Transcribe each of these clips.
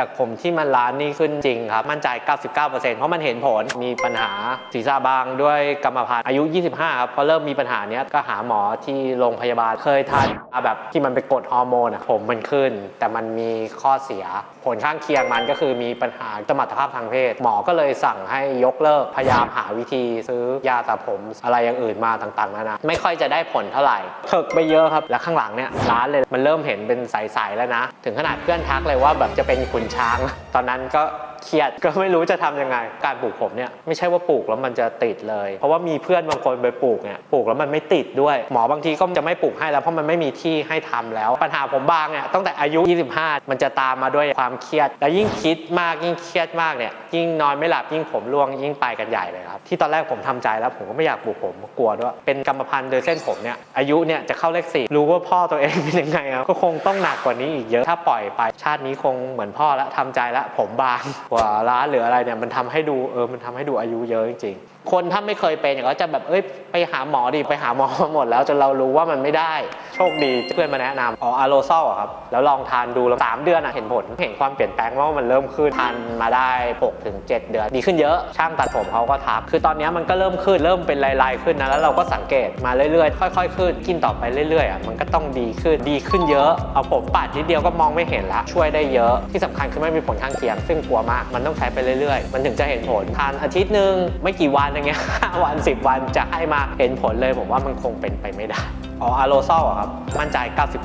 จากผมที่มันร้านนี่ขึ้นจริงครับ มั่นใจ 99%เพราะมันเห็นผลมีปัญหาศีรษะบางด้วยกรรมพันธุ์อายุ 25 ครับพอเริ่มมีปัญหาเนี้ยก็หาหมอที่โรงพยาบาลเคยทานแบบที่มันไปกดฮอร์โมนอะผมมันขึ้น แต่มันมีข้อเสีย ผลข้างเคียงมันก็คือมีปัญหาสมรรถภาพทางเพศ หมอก็เลยสั่งให้ยกเลิกพยายามหาวิธีซื้อยาสระผมอะไรอย่างอื่นมาต่างๆนานาไม่ค่อยจะได้ผลเท่าไหร่เถิกไปเยอะครับ แล้วข้างหลังเนี่ยร้านเลยมันเริ่มเห็นเป็นใสๆแล้วนะ ถึงขนาดเพื่อนทักเลยว่าแบบจะเป็นขุนช้าง ตอนนั้นก็เครียดก็ไม่รู้จะทำยังไง การปลูกผมเนี่ยไม่ใช่ว่าปลูกแล้วมันจะติดเลย เพราะว่ามีเพื่อนบางคนไปปลูกเนี่ยปลูกแล้วมันไม่ติดด้วย หมอบางทีก็จะไม่ปลูกให้แล้วเพราะมันไม่มีที่ให้ทำแล้ว ปัญหาผมบางเนี่ยตั้งแต่อายุ 25 มันจะตามมาด้วยความเครียด แล้วยิ่งคิดมากยิ่งเครียดมากเนี่ยยิ่งนอนไม่หลับยิ่งผมร่วงยิ่งไปกันใหญ่เลยครับที่ตอนแรกผมทำใจแล้วผมก็ไม่อยากปลูกผมกลัวด้วยเป็นกรรมพันธุ์โดยเส้นผมเนี่ยอายุเนี่ยจะเข้าเลขสี่รู้ว่าพ่อตัวเองเป็นยังไงครับก็คงต้องหนักกว่านี้อีกเยอะถ้าปล่อยไปชาตินี้คงเหมือนพ่อล้วทำใจล้วผมบางกว่าร้านหรืออะไรเนี่ยมันทำให้ดูเออมันทำให้ดูอายุเยอะจริงๆ คนถ้าไม่เคยเป็นอย่างก็จะแบบเอ้ยไปหาหมอดิไปหาหมอมาหมดแล้วจนเรารู้ว่ามันไม่ได้ โชคดีเพื่อนมาแนะนำอ๋ออะโรซอลครับ แล้วลองทานดูแล้วสามเดือนอะเห็นผลเห็นความเปลี่ยนแปลงว่ามันเริ่มขึ้นทานมาได้6ถึง7เดือน ดีขึ้นเยอะช่างตัดผมเขาก็ทักคือตอนนี้มันก็เริ่มขึ้นเริ่มเป็นลายๆขึ้นนะแล้วเราก็สังเกตมาเรื่อยๆ ค่อย ๆ ขึ้นกินต่อไปเรื่อยๆอะมันก็ต้องดีขึ้นดีขึ้นเยอะเอาผมปาดนิดเดียวก็มองไม่เห็นละช่วยได้เยอะที่สำคัญคือไม่มีผลข้างเคียง ซึ่งกลัวมาก มันต้องใช้ไปเรื่อยๆ มันถึงจะเห็นผล ทานอาทิตย์หนึ่งไม่กี่วันอย่างเงี้ยวัน 10 วันจะให้มาเห็นผลเลยผมว่ามันคงเป็นไปไม่ได้ อ๋ออะโรซอลครับ มั่นใจ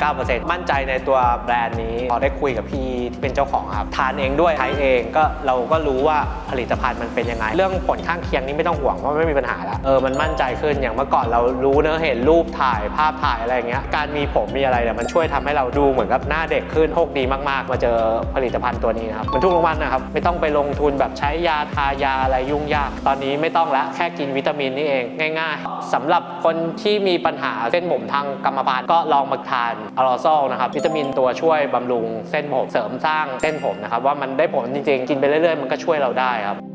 99%มั่นใจในตัวแบรนด์นี้พอได้คุยกับพี่ที่เป็นเจ้าของครับ ทานเองด้วยใช้เองก็เราก็รู้ว่าผลิตภัณฑ์มันเป็นยังไง เรื่องผลข้างเคียงนี่ไม่ต้องห่วงเพราไม่มีปัญหาแล้วเออมันมั่นใจขึ้นอย่างเมื่อก่อนเรารู้เนื้อเห็นรูปถ่ายภาพถ่ายอะไรอย่างเงี้ยการมีผมมีอะไรเนี่ยมันช่วยทำให้เราดูเหมือนกับหน้าเด็กขึ้นโชคดีมากๆ มาเจอผลิตภัณฑ์ตัวนี้ครับมันทุกรางวัลนะครับไม่ต้องไปลงทุนแบบใช้ยาทายาอะไรยุ่งยาก ตอนนี้ไม่ต้องละแค่กินวิตามินนี่เอง ง่าย ๆสำหรับคนที่มีปัญหาเส้นผมทางกรรมพันธุ์ก็ลองมาทานอะลอซอลนะครับวิตามินตัวช่วยบำรุงเส้นผมเสริมสร้างเส้นผมนะครับว่ามันได้ผลจริงๆ กินไปเรื่อยๆ มันก็ช่วยเราได้ครับ